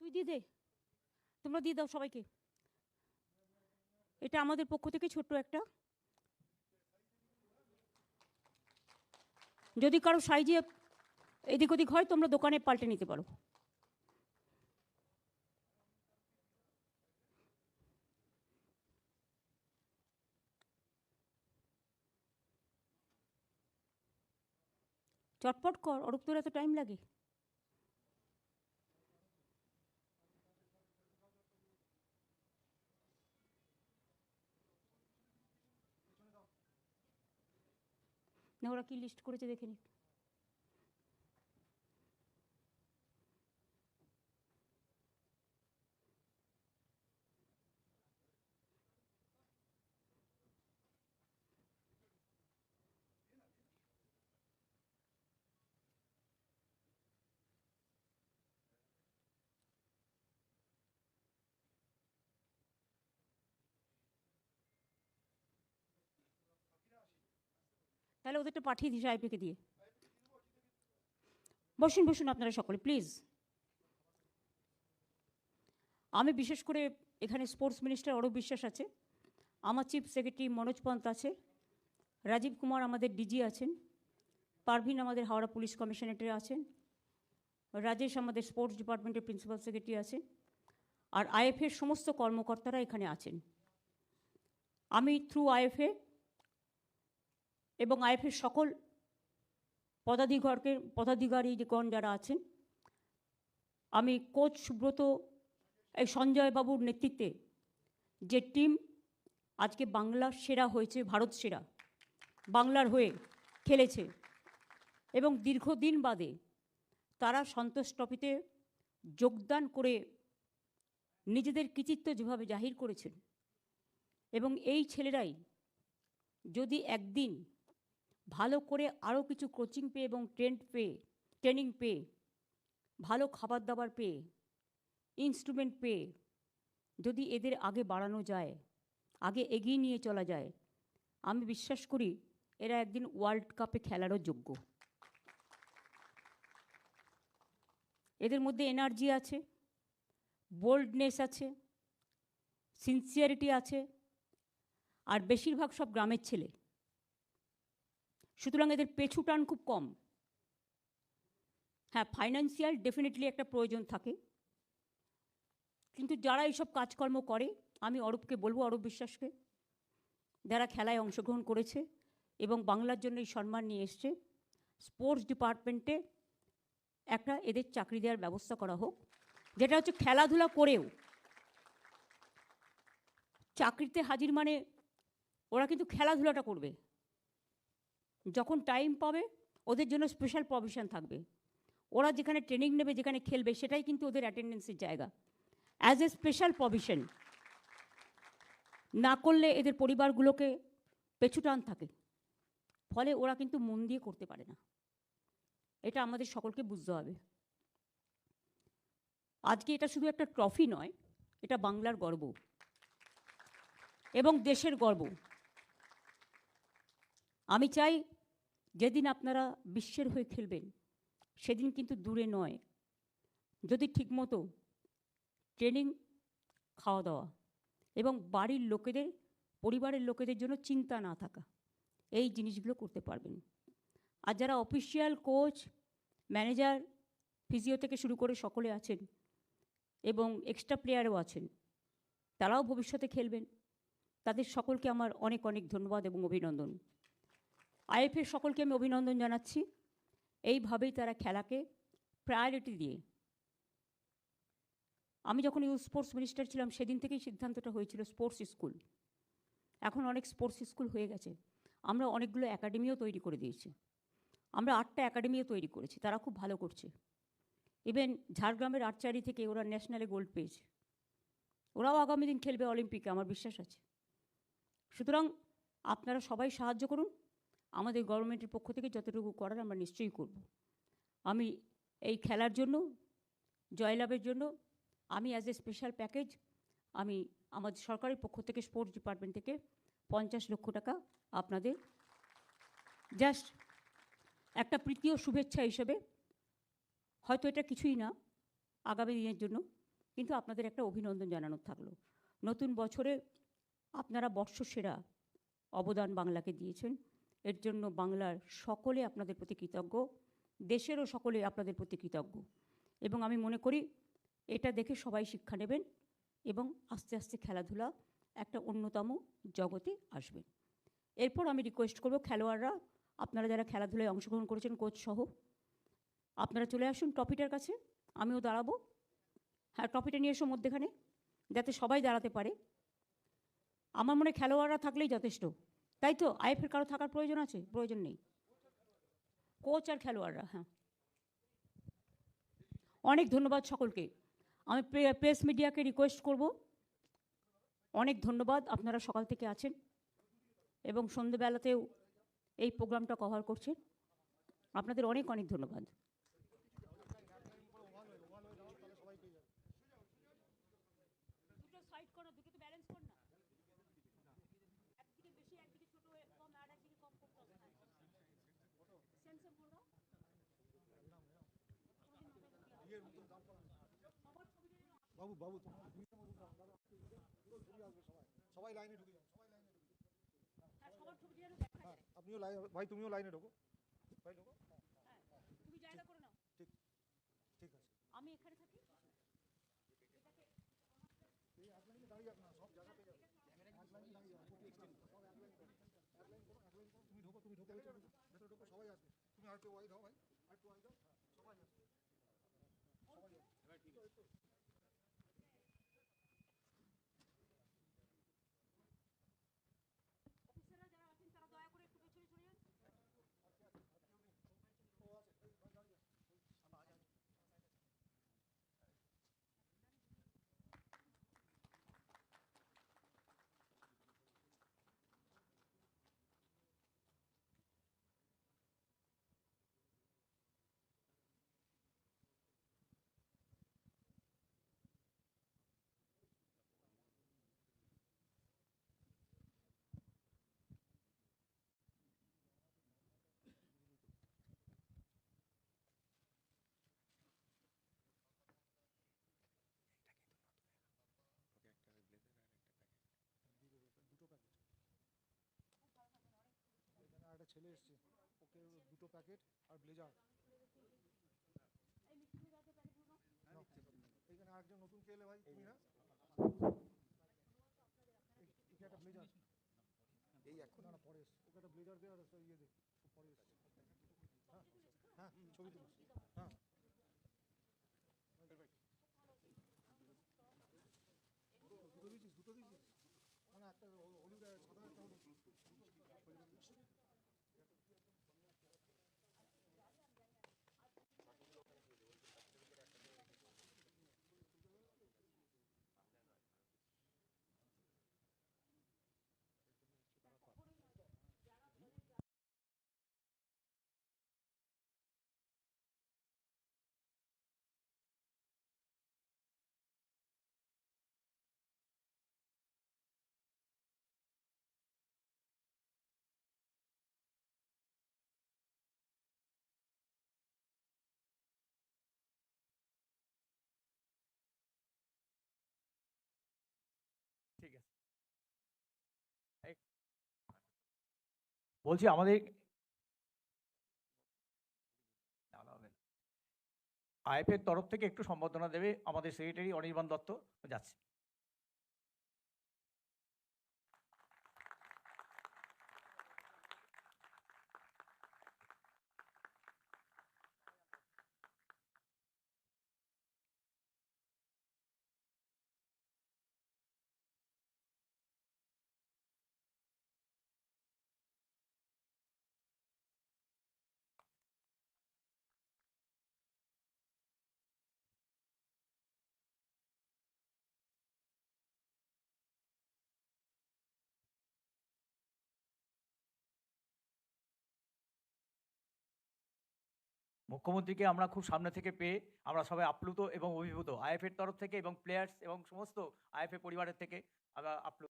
তুই দিয়ে দে। তোমরা দিয়ে দাও সবাইকে। এটা আমাদের পক্ষ থেকে ছোট্ট একটা। যদি কারও সাইজে এদিক ওদিক হয়, তোমরা দোকানে পাল্টে নিতে পারো। চটপট কর, অরূপ, তোর এত টাইম লাগে। না ওরা কি লিস্ট করেছে দেখে নি তাহলে ওদেরটা পাঠিয়ে দিস আইপিকে দিয়ে। বসুন বসুন আপনারা সকলে, প্লিজ। আমি বিশেষ করে এখানে স্পোর্টস মিনিস্টার অরূপ বিশ্বাস আছে, আমার চিফ সেক্রেটারি মনোজ পন্ত আছে, রাজীব কুমার আমাদের ডিজি আছেন, পারভিন আমাদের হাওড়া পুলিশ কমিশনারেটে আছেন, রাজেশ আমাদের স্পোর্টস ডিপার্টমেন্টের প্রিন্সিপাল সেক্রেটারি আছেন, আর আইএফের সমস্ত কর্মকর্তারা এখানে আছেন। আমি থ্রু আইএফএ এবং আইএফের সকল পদাধিকারকে, পদাধিকারীগণ যারা আছেন, আমি কোচ সুব্রত, এই সঞ্জয় বাবুর নেতৃত্বে যে টিম আজকে বাংলার সেরা হয়েছে, ভারত সেরা, বাংলার হয়ে খেলেছে, এবং দীর্ঘদিন বাদে তারা সন্তোষ ট্রফিতে যোগদান করে নিজেদের কৃতিত্ব যেভাবে জাহির করেছেন, এবং এই ছেলেরাই যদি একদিন ভালো করে আরও কিছু কোচিং পেয়ে এবং ট্রেন্ড পেয়ে ট্রেনিং পেয়ে, ভালো খাবার দাবার পেয়ে ইনস্ট্রুমেন্ট পেয়ে, যদি এদের আগে বাড়ানো যায়, আগে এগিয়ে নিয়ে চলা যায়, আমি বিশ্বাস করি এরা একদিন ওয়ার্ল্ড কাপে খেলারও যোগ্য। এদের মধ্যে এনার্জি আছে বোল্ডনেস আছে সিনসিয়ারিটি আছে, আর বেশিরভাগ সব গ্রামের ছেলে। সুতরাং এদের পেছু টান খুব কম। হ্যাঁ ফাইন্যান্সিয়াল ডেফিনেটলি একটা প্রয়োজন থাকে। কিন্তু যারা এইসব কাজকর্ম করে, আমি অরূপকে বলব, অরূপ বিশ্বাসকে, যারা খেলায় অংশগ্রহণ করেছে এবং বাংলার জন্য এই সম্মান নিয়ে এসছে স্পোর্টস ডিপার্টমেন্টে একটা এদের চাকরি দেওয়ার ব্যবস্থা করা হোক, যেটা হচ্ছে খেলাধুলা করেও চাকরিতে হাজির মানে ওরা কিন্তু খেলাধুলাটা করবে। যখন টাইম পাবে, ওদের জন্য স্পেশাল প্রভিশন থাকবে। ওরা যেখানে ট্রেনিং নেবে, যেখানে খেলবে, সেটাই কিন্তু ওদের অ্যাটেন্ডেন্সের জায়গা। অ্যাজ এ স্পেশাল প্রভিশন না করলে এদের পরিবারগুলোকে পেছুটান থাকে। ফলে ওরা কিন্তু মন দিয়ে করতে পারে না। এটা আমাদের সকলকে বুঝতে হবে। আজকে এটা শুধু একটা ট্রফি নয়, এটা বাংলার গর্ব। এবং দেশের গর্ব। আমি চাই যেদিন আপনারা বিশ্বের হয়ে খেলবেন, সেদিন কিন্তু দূরে নয়। যদি ঠিকমতো ট্রেনিং খাওয়া দাওয়া এবং বাড়ির লোকেদের, পরিবারের লোকেদের জন্য চিন্তা না থাকা, এই জিনিসগুলো করতে পারবেন। আর যারা অফিসিয়াল কোচ, ম্যানেজার, ফিজিও থেকে শুরু করে সকলে আছেন এবং এক্সট্রা প্লেয়ারও আছেন, তারাও ভবিষ্যতে খেলবেন। তাদের সকলকে আমার অনেক অনেক ধন্যবাদ এবং অভিনন্দন। আইএফের সকলকে আমি অভিনন্দন জানাচ্ছি। এইভাবেই তারা খেলাকে প্রায়োরিটি দিয়ে। আমি যখন ইউ স্পোর্টস মিনিস্টার ছিলাম, সেদিন থেকেই সিদ্ধান্তটা হয়েছিল স্পোর্টস স্কুল এখন অনেক স্পোর্টস স্কুল হয়ে গেছে। আমরা অনেকগুলো একাডেমিও তৈরি করে দিয়েছি। আমরা আটটা একাডেমিও তৈরি করেছি। তারা খুব ভালো করছে। ইভেন ঝাড়গ্রামের আর্চারি থেকে ওরা ন্যাশনালে গোল্ড পেয়েছে। ওরাও আগামী দিন খেলবে অলিম্পিকে আমার বিশ্বাস আছে। সুতরাং আপনারা সবাই সাহায্য করুন। আমাদের গভর্নমেন্টের পক্ষ থেকে যতটুকু করার আমরা নিশ্চয়ই করব। আমি এই খেলার জন্য, জয়লাভের জন্য, আমি অ্যাজ এ স্পেশাল প্যাকেজ আমি আমাদের সরকারের পক্ষ থেকে স্পোর্টস ডিপার্টমেন্ট থেকে পঞ্চাশ লক্ষ টাকা আপনাদের জাস্ট একটা প্রীতি ও শুভেচ্ছা হিসেবে, হয়তো এটা কিছুই না আগামী দিনের জন্য, কিন্তু আপনাদের একটা অভিনন্দন জানানোর থাকল। নতুন বছরে আপনারা বর্ষসেরা অবদান বাংলাকে দিয়েছেন। এর জন্য বাংলার সকলে আপনাদের প্রতি কৃতজ্ঞ, দেশেরও সকলে আপনাদের প্রতি কৃতজ্ঞ। এবং আমি মনে করি এটা দেখে সবাই শিক্ষা নেবেন এবং আস্তে আস্তে খেলাধুলা একটা অন্যতম জগতে আসবে। এরপর আমি রিকোয়েস্ট করব খেলোয়াড়রা, আপনারা যারা খেলাধুলায় অংশগ্রহণ করেছেন কোচ সহ, আপনারা চলে আসুন টপিটার কাছে, আমিও দাঁড়াবো। হ্যাঁ টপিটা নিয়ে এসো মধ্যেখানে, যাতে সবাই দাঁড়াতে পারে। আমার মনে খেলোয়াড়রা থাকলেই যথেষ্ট। তাই তো আইএফের কারও থাকার প্রয়োজন আছে? প্রয়োজন নেই। কোচ আর খেলোয়াড়রা হ্যাঁ। অনেক ধন্যবাদ সকলকে। আমি প্রেস মিডিয়াকে রিকোয়েস্ট করব। অনেক ধন্যবাদ আপনারা সকাল থেকে আছেন এবং সন্ধেবেলাতেও এই প্রোগ্রামটা কভার করছেন। আপনাদের অনেক অনেক ধন্যবাদ দুটো সাইড করো দুটো তো ব্যালেন্স কর না একদিকে বেশি একদিকে ছোট হয়ে কম আর একদিকে কম কম কম সেম সেম করো বাবু বাবু তোমার দুইটা মতো দাও, দাদা, পুরো ঘুরে আসবে সবাই সবাই লাইনে ঢুকে যাও সবাই লাইনে ঢুকে যাও। হ্যাঁ সবার ছবি যেন দেখা হ্যাঁ যায় আপনিও লাইন ভাই তুমিও লাইনে ঢোকো ভাই ঢোকো হ্যাঁ, হ্যাঁ তুমি জায়গা করে নাও ঠিক ঠিক আছে আমি এখানে থাকি এই এক লাইনে দাঁড়িয়ে যাক না সব জায়গা পেয়ে যাবে এক লাইনে দাঁড়িয়ে যাবে সব এক লাইন করো এক লাইন করো এক লাইন করো তুমি ঢোকো তুমি ঢোকো ভেতরে ঢোকো ভেতরে ঢোকো সবাই আসবে তুমি আরেকটু ওয়াইড হও ভাই আরেকটু ওয়াইড হও হ্যাঁ, সবাই আসবে সবাই আসবে অফিসাররা যারা আছেন তারা দয়া করে একটু পেছনে চলে যান দুটো প্যাকেট এখানে একটা ছেলে এসছে। ওকে দুটো প্যাকেট আর ব্লেজার। এইখানে আরেকজন নতুন কে এলে ভাই তুমি না? একটা ব্লেজার। এই এখন। না পরে এসছে। ওকে একটা ব্লেজার দে আর ইয়ে দে। পরে এসছে। হ্যাঁ হ্যাঁ ছবি তুলিস বলছি আমাদের আইএফের তরফ থেকে একটু সম্বর্ধনা দেবে আমাদের সেক্রেটারি অনির্বাণ দত্ত। যাচ্ছে। মুখ্যমন্ত্রীকে আমরা খুব সামনে থেকে পেয়ে আমরা সবাই আপ্লুত এবং অভিভূত। আইএফের তরফ থেকে এবং প্লেয়ার্স এবং সমস্ত আইএফএ পরিবারের থেকে আমরা আপ্লুত